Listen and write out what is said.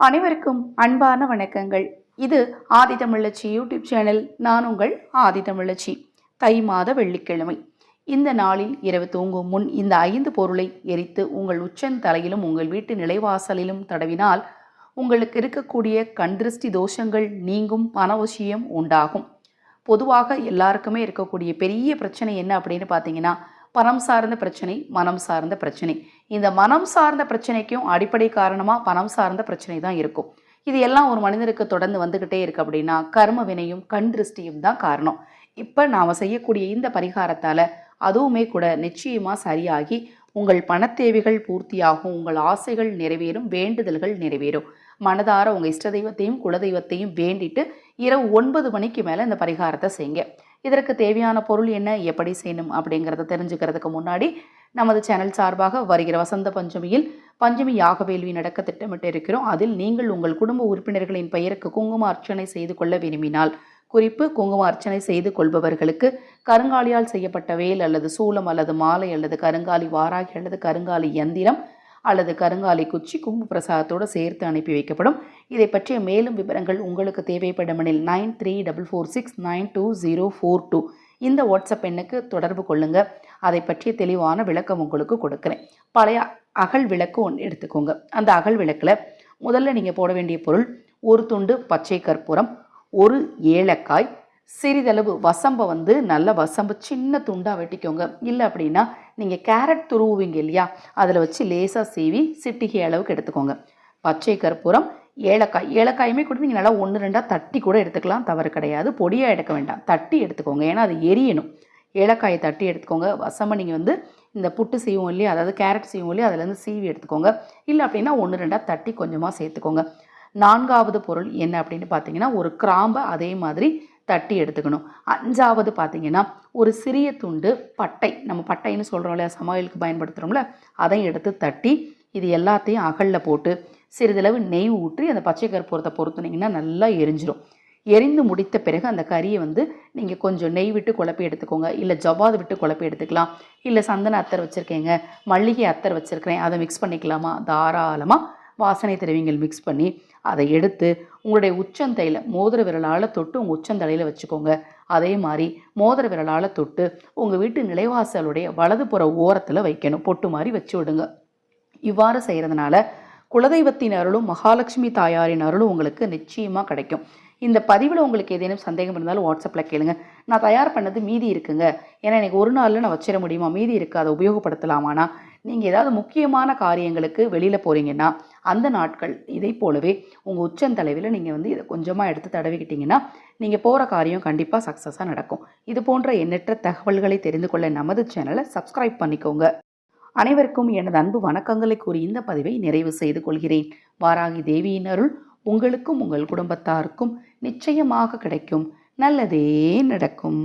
அனைவருக்கும் அன்பான வணக்கங்கள். இது ஆதி தமிழச்சி யூடியூப் சேனல். நான் உங்கள் ஆதி தமிழச்சி தை மாத வெள்ளிக்கிழமை. இந்த நாளில் இரவு தூங்கும் முன் இந்த ஐந்து பொருளை எரித்து உங்கள் உச்சன் தலையிலும் உங்கள் வீட்டு நிலைவாசலிலும் தடவினால் உங்களுக்கு இருக்கக்கூடிய கண்திருஷ்டி தோஷங்கள் நீங்கும் பணவசியம் உண்டாகும். பொதுவாக எல்லாருக்குமே இருக்கக்கூடிய பெரிய பிரச்சனை என்ன அப்படின்னு பார்த்தீங்கன்னா பணம் சார்ந்த பிரச்சனை மனம் சார்ந்த பிரச்சனை. இந்த மனம் சார்ந்த பிரச்சனைக்கும் அடிப்படை காரணமாக பணம் சார்ந்த பிரச்சனை தான் இருக்கும். இது எல்லாம் ஒரு மனிதருக்கு தொடர்ந்து வந்துக்கிட்டே இருக்கு அப்படின்னா கர்ம வினையும் கண் திருஷ்டியும் தான் காரணம். இப்போ நாம் செய்யக்கூடிய இந்த பரிகாரத்தால் அதுவுமே கூட நிச்சயமாக சரியாகி உங்கள் பணத்தேவைகள் பூர்த்தியாகும் உங்கள் ஆசைகள் நிறைவேறும் வேண்டுதல்கள் நிறைவேறும். மனதார உங்கள் இஷ்ட தெய்வத்தையும் குலதெய்வத்தையும் வேண்டிட்டு இரவு ஒன்பது மணிக்கு மேலே இந்த பரிகாரத்தை செய்யுங்க. இதற்கு தேவையான பொருள் என்ன எப்படி செய்யணும் அப்படிங்கிறத தெரிஞ்சுக்கிறதுக்கு முன்னாடி நமது சேனல் சார்பாக வருகிற வசந்த பஞ்சமியில் பஞ்சமி யாக வேள்வி நடக்க திட்டமிட்டு இருக்கிறோம். அதில் நீங்கள் உங்கள் குடும்ப உறுப்பினர்களின் பெயருக்கு குங்கும அர்ச்சனை செய்து கொள்ள விரும்பினால் குறிப்பு குங்கும அர்ச்சனை செய்து கொள்பவர்களுக்கு கருங்காலியால் செய்யப்பட்ட வேல் அல்லது சூலம் அல்லது மாலை அல்லது கருங்காலி வாராகி அல்லது கருங்காலி எந்திரம் அல்லது கருங்காலி குச்சி கும்பு பிரசாதத்தோடு சேர்த்து அனுப்பி வைக்கப்படும். இதை பற்றிய மேலும் விவரங்கள் உங்களுக்கு தேவைப்படுமெனில் nine three double four six nine two zero four two. இந்த வாட்ஸ்அப் எண்ணுக்கு தொடர்பு கொள்ளுங்க. அதை பற்றிய தெளிவான விளக்கம் உங்களுக்கு கொடுக்குறேன். பழைய அகல் விளக்கு ஒன்று எடுத்துக்கோங்க. அந்த அகல் விளக்கில் முதல்ல நீங்கள் போட வேண்டிய பொருள் ஒரு துண்டு பச்சை கற்பூரம் ஒரு ஏலக்காய் சிறிதளவு வசம்பை வந்து நல்ல வசம்பு சின்ன துண்டாக வெட்டிக்கோங்க. இல்லை அப்படின்னா நீங்கள் கேரட் துருவுவீங்க இல்லையா? அதில் வச்சு லேசாக சீவி சிட்டிகை அளவுக்கு எடுத்துக்கோங்க. பச்சை கற்பூரம் ஏலக்காய். ஏலக்காயுமே கூட நீங்கள் நல்லா ஒன்று ரெண்டாக தட்டி கூட எடுத்துக்கலாம். தவறு கிடையாது. பொடியாக எடுக்க வேண்டாம். தட்டி எடுத்துக்கோங்க. ஏன்னா அது எரியணும். ஏலக்காயை தட்டி எடுத்துக்கோங்க. வசம்பை நீங்கள் வந்து இந்த புட்டு செய்வோம் இல்லையா? அதாவது கேரட் செய்வோம் இல்லையா? அதுலேருந்து சீவி எடுத்துக்கோங்க. இல்லை அப்படின்னா ஒன்று ரெண்டாக தட்டி கொஞ்சமாக சேர்த்துக்கோங்க. நான்காவது பொருள் என்ன அப்படின்னு பார்த்தீங்கன்னா ஒரு கிராம்பை அதே மாதிரி தட்டி எடுத்துக்கணும். அஞ்சாவது பார்த்தீங்கன்னா ஒரு சிறிய துண்டு பட்டை. நம்ம பட்டைன்னு சொல்கிறோம் இல்லையா? சமையலுக்கு பயன்படுத்துகிறோம்ல அதை எடுத்து தட்டி இது எல்லாத்தையும் அகலில் போட்டு சிறிதளவு நெய் ஊற்றி அந்த பச்சை கற்பூரத்தை பொறுத்துனீங்கன்னா நல்லா எரிஞ்சிடும் எரிந்து முடித்த பிறகு அந்த கறியை வந்து நீங்கள் கொஞ்சம் நெய் விட்டு குழப்பி எடுத்துக்கோங்க. இல்லை ஜவ்வாது விட்டு குழப்பி எடுத்துக்கலாம். இல்லை சந்தன அத்தர் வச்சுருக்கேங்க. மல்லிகை அத்தர் வச்சுருக்கிறேன். அதை மிக்ஸ் பண்ணிக்கலாமா? தாராளமாக வாசனை திரவியங்கள் மிக்ஸ் பண்ணி அதை எடுத்து உங்களுடைய உச்சந்தையில் மோதிர விரலால் தொட்டு உங்கள் உச்சந்தலையில் வச்சுக்கோங்க. அதே மாதிரி மோதிர விரலால் தொட்டு உங்கள் வீட்டு நிலைவாசலுடைய வலதுபுற ஓரத்தில் வைக்கணும். பொட்டு மாதிரி வச்சு விடுங்க. இவ்வாறு செய்கிறதுனால குலதெய்வத்தின் அருளும் மகாலட்சுமி தாயாரின் அருளும் உங்களுக்கு நிச்சயமாக கிடைக்கும். இந்த பதிவில் உங்களுக்கு ஏதேனும் சந்தேகம் இருந்தாலும் வாட்ஸ்அப்பில் கேளுங்க. நான் தயார் பண்ணது மீதி இருக்குங்க. ஏன்னா எனக்கு ஒரு நாளில் நான் வச்சிட முடியுமா? மீதி இருக்குது அதை உபயோகப்படுத்தலாமானா? நீங்கள் ஏதாவது முக்கியமான காரியங்களுக்கு வெளியில் போகிறீங்கன்னா அந்த நாட்கள் இதை போலவே உங்கள் உச்சந்தலைவில் நீங்கள் வந்து இதை கொஞ்சமாக எடுத்து தடவிக்கிட்டிங்கன்னா நீங்கள் போகிற காரியம் கண்டிப்பாக சக்ஸஸாக நடக்கும். இது போன்ற எண்ணற்ற தகவல்களை தெரிந்து கொள்ள நமது சேனலை சப்ஸ்கிரைப் பண்ணிக்கோங்க. அனைவருக்கும் எனது அன்பு வணக்கங்களை கூறி இந்த பதிவை நிறைவு செய்து கொள்கிறேன். வாராகி தேவியின் அருள் உங்களுக்கும் உங்கள் குடும்பத்தாருக்கும் நிச்சயமாக கிடைக்கும். நல்லதே நடக்கும்.